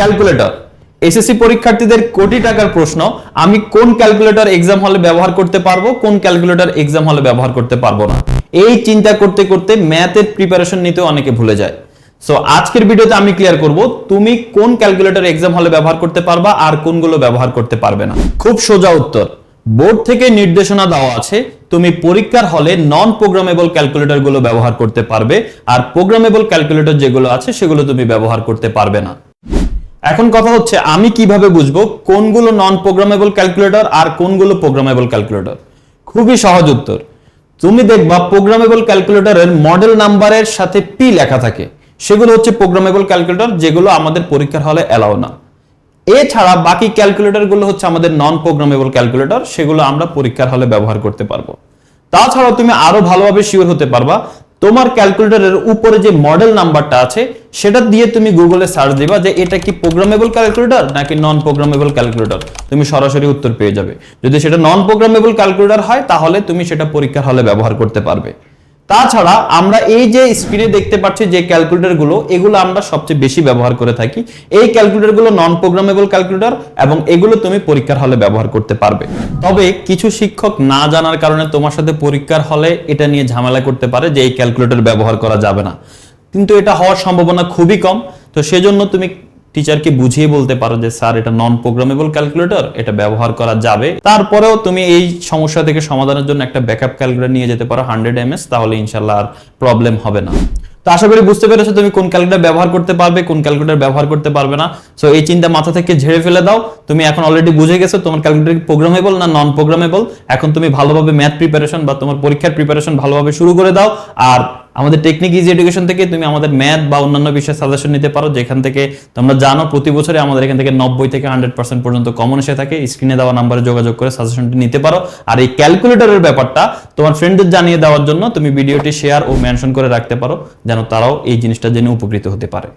Calculator SSC পরীক্ষার্থীদের কোটি টাকার প্রশ্ন, আমি কোন ক্যালকুলেটর এক্সাম হলে ব্যবহার করতে পারব, কোন ক্যালকুলেটর এক্সাম হলে ব্যবহার করতে পারব না। এই চিন্তা করতে করতে ম্যাথের প্রিপারেশন নিতেও অনেকে ভুলে যায়। সো আজকের ভিডিওতে আমি ক্লিয়ার করব, তুমি কোন ক্যালকুলেটর এক্সাম হলে ব্যবহার করতে পারবা আর কোনগুলো ব্যবহার করতে পারবে না। খুব সোজা উত্তর, বোর্ড থেকে নির্দেশনা দেওয়া আছে, তুমি পরীক্ষার হলে নন প্রোগ্রামেবল ক্যালকুলেটরগুলো ব্যবহার করতে পারবে, আর প্রোগ্রামেবল ক্যালকুলেটর যেগুলো আছে সেগুলো তুমি ব্যবহার করতে পারবে না। এখন কথা হচ্ছে, আমি কীভাবে বুঝব কোনগুলো নন প্রোগ্রামেবল ক্যালকুলেটর আর কোনগুলো প্রোগ্রামেবল ক্যালকুলেটর খুবই সহজ উত্তর। তুমি দেখবা প্রোগ্রামেবল ক্যালকুলেটরের মডেল নাম্বারের সাথে পি লেখা থাকে। সেগুলো হচ্ছে প্রোগ্রামেবল ক্যালকুলেটর যেগুলো আমাদের পরীক্ষার হলে এলাও না। এছাড়া বাকি ক্যালকুলেটরগুলো হচ্ছে আমাদের নন প্রোগ্রামেবল ক্যালকুলেটর সেগুলো আমরা পরীক্ষার হলে ব্যবহার করতে পারব। তাছাড়াও তুমি আরও ভালোভাবে শিওর হতে পারবা তোমার ক্যালকুলেটরের উপরে যে মডেল নাম্বারটা আছে, সেটা দিয়ে তুমি গুগলে সার্চ দিবা যে এটা কি প্রোগ্রামেবল ক্যালকুলেটর নাকি নন প্রোগ্রামেবল ক্যালকুলেটর তুমি সরাসরি উত্তর পেয়ে যাবে। যদি সেটা নন প্রোগ্রামেবল ক্যালকুলেটর হয়, তাহলে তুমি সেটা পরীক্ষার হলে ব্যবহার করতে পারবে। তাছাড়া আমরা এই যে স্ক্রিনে দেখতে পাচ্ছি যে ক্যালকুলেটরগুলো, এগুলো আমরা সবচেয়ে বেশি ব্যবহার করে থাকি। এই ক্যালকুলেটরগুলো নন প্রোগ্রামেবল ক্যালকুলেটর এবং এগুলো তুমি পরীক্ষার হলে ব্যবহার করতে পারবে। তবে কিছু শিক্ষক না জানার কারণে তোমার সাথে পরীক্ষার হলে এটা নিয়ে ঝামেলা করতে পারে যে এই ক্যালকুলেটর ব্যবহার করা যাবে না। কিন্তু এটা হওয়ার সম্ভাবনা খুবই কম। তো সেজন্য তুমি টিচারকে বুঝিয়ে বলতে পারো যে, স্যার, এটা নন প্রোগ্রামেবল ক্যালকুলেটর এটা ব্যবহার করা যাবে। তারপরেও তুমি এই সমস্যা থেকে সমাধানের জন্য একটা ব্যাকআপ ক্যালকুলেটর নিয়ে যেতে পারো হান্ড্রেড এমএস তাহলে ইনশাল্লাহ আর প্রবলেম হবে না। তো আশা করি বুঝতে পেরেছ তুমি কোন ক্যালকুলেটর ব্যবহার করতে পারবে, কোন ক্যালকুলেটর ব্যবহার করতে পারবে না। সো এই চিন্তা মাথা থেকে ঝেড়ে ফেলে দাও। তুমি এখন অলরেডি বুঝে গেছো তোমার ক্যালকুলেটর প্রোগ্রামেবল না নন প্রোগ্রামেবল এখন তুমি ভালোভাবে ম্যাথ প্রিপারেশন বা তোমার পরীক্ষার প্রিপারেশন ভালোভাবে শুরু করে দাও। আর আমাদের টেকনিক ইজি এডুকেশন থেকে তুমি আমাদের ম্যাথ বা অন্যান্য বিষয়ে সাজেশন নিতে পারো, যেখান থেকে তোমরা জানো প্রতি বছরে আমাদের এখান থেকে নব্বই থেকে হান্ড্রেড পার্সেন্ট পর্যন্ত কমন এসে থাকে। স্ক্রিনে দেওয়া নাম্বারে যোগাযোগ করে সাজেশনটি নিতে পারো। আর এই ক্যালকুলেটরের ব্যাপারটা তোমার ফ্রেন্ডদের জানিয়ে দেওয়ার জন্য তুমি ভিডিওটি শেয়ার ও মেনশন করে রাখতে পারো, যেন তারাও এই জিনিসটা জেনে উপকৃত হতে পারে।